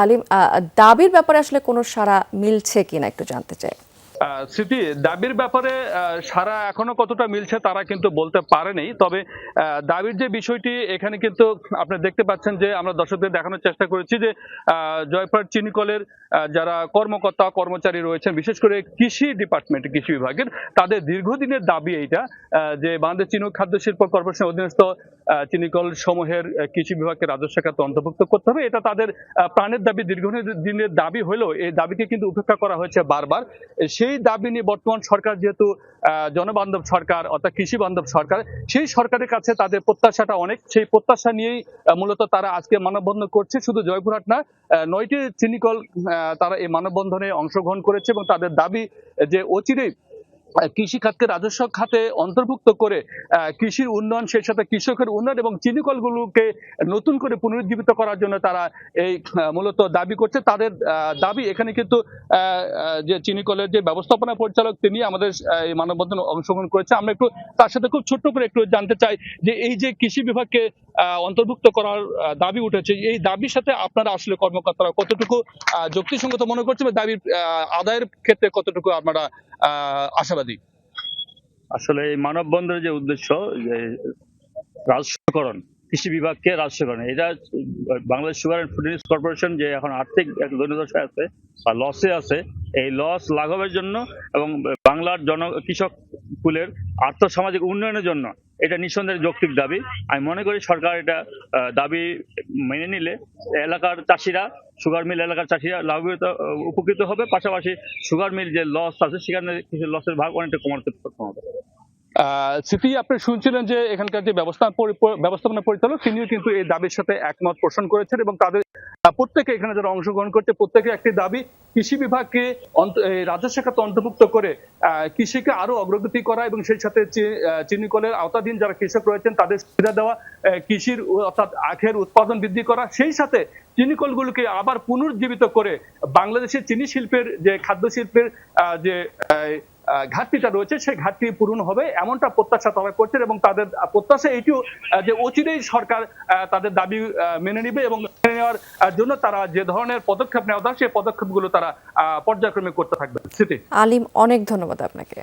আলিম দাবির ব্যাপারে আসলে কোনো সারা মিলছে কিনা একটু জানতে চাই। স্মৃতি দাবির ব্যাপারে সারা এখনও কতটা মিলছে তারা কিন্তু বলতে পারেনি। তবে দাবির যে বিষয়টি এখানে কিন্তু আপনি দেখতে পাচ্ছেন যে আমরা দর্শকদের দেখানোর চেষ্টা করেছি যে আহ, জয়পুরহাট চিনিকলের যারা কর্মকর্তা কর্মচারী রয়েছেন বিশেষ করে কৃষি ডিপার্টমেন্ট কৃষি বিভাগের তাদের দীর্ঘদিনের দাবি এইটা যে বাংলাদেশ চিনি ও খাদ্য শিল্প কর্পোরেশনের অধীনস্থ চিনিকল সমূহের কৃষি বিভাগকে রাজস্ব খাতে অন্তর্ভুক্ত করতে হবে। এটা তাদের প্রাণের দাবি, দীর্ঘদিনের দাবি হলেও এই দাবিকে কিন্তু উপেক্ষা করা হয়েছে বারবার। সেই দাবি নিয়ে বর্তমান সরকার যেহেতু জনবান্ধব সরকার, অর্থাৎ কৃষি বান্ধব সরকার, সেই সরকারের কাছে তাদের প্রত্যাশাটা অনেক। সেই প্রত্যাশা নিয়েই মূলত তারা আজকে মানববন্ধন করছে। শুধু জয়পুরহাট না নয়টি চিনিকল তারা এই মানববন্ধনে অংশগ্রহণ করেছে এবং তাদের দাবি যে অচিরেই কৃষি খাতকে রাজস্ব খাতে অন্তর্ভুক্ত করে কৃষির উন্নয়ন, সেই সাথে কৃষকের উন্নয়ন এবং চিনিকলগুলোকে নতুন করে পুনরুজ্জীবিত করার জন্য তারা এই মূলত দাবি করছে। তাদের দাবি এখানে কিন্তু যে চিনিকলের যে ব্যবস্থাপনা পরিচালক তিনি আমাদের এই মানববন্ধনে অংশগ্রহণ করেছে। আমরা একটু তার সাথে খুব ছোট্ট করে একটু জানতে চাই যে এই যে কৃষি বিভাগকে অন্তর্ভুক্ত করার দাবি উঠেছে। এই দাবির সাথে আপনারা আসলে কর্মকর্তারা কতটুকু যুক্তিসঙ্গত মনে করছে বা দাবির আদায়ের ক্ষেত্রে কতটুকু আপনারা আশাবাদী? আসলে এই মানববন্ধনের যে উদ্দেশ্য, যে রাজস্বকরণ কৃষি বিভাগকে রাজস্বকরণ এটা Bangladesh sugar and food corporation যে এখন আর্থিক এক দৈন্যদশায় আছে বা লসে আছে, এই লস লাঘবের জন্য এবং বাংলার জন, কৃষক কুলের আর্থসামাজিক উন্নয়নের জন্য এটা নিঃসন্দেহে যৌক্তিক দাবি। আমি মনে করি সরকার এটা দাবি মেনে নিলে এলাকার চাষিরা, সুগার মিল এলাকার চাষিরা লাভবিত উপকৃত হবে। পাশাপাশি সুগার মিল যে লস আছে, সেখানে কিছু লসের ভাগ অনেকটা কমাতে সক্ষম হবে। স্মৃতি, আপনি শুনছিলেন যে এখানকার যে ব্যবস্থা ব্যবস্থাপনা পরিচালক, তিনিও কিন্তু এই দাবির সাথে একমত পোষণ করেছেন এবং তাদের প্রত্যেকে এখানে যারা অংশগ্রহণ করছে প্রত্যেকে একটি দাবি কৃষি বিভাগকে রাজস্ব খাতে অন্তর্ভুক্ত করে কৃষিকে আরও অগ্রগতি করা এবং সেই সাথে চি- আহ, চিনিকলের আওতাধীন যারা কৃষক রয়েছেন তাদের সুবিধা দেওয়া কৃষির অর্থাৎ আখের উৎপাদন বৃদ্ধি করা সেই সাথে চিনিকলগুলোকে আবার পুনরুজ্জীবিত করে বাংলাদেশের চিনি শিল্পের যে খাদ্য শিল্পের যে ঘাটতিটা রয়েছে সেই ঘাটতি পূরণ হবে, এমনটা প্রত্যাশা তারা করছেন এবং তাদের প্রত্যাশা এটিও যে অচিরেই সরকার তাদের দাবি মেনে নিবে এবং মেনে নেওয়ার জন্য তারা যে ধরনের পদক্ষেপ নেওয়া দরকার, সেই পদক্ষেপগুলো তারা পর্যায়ক্রমে করতে থাকবে। আলিম, অনেক ধন্যবাদ আপনাকে।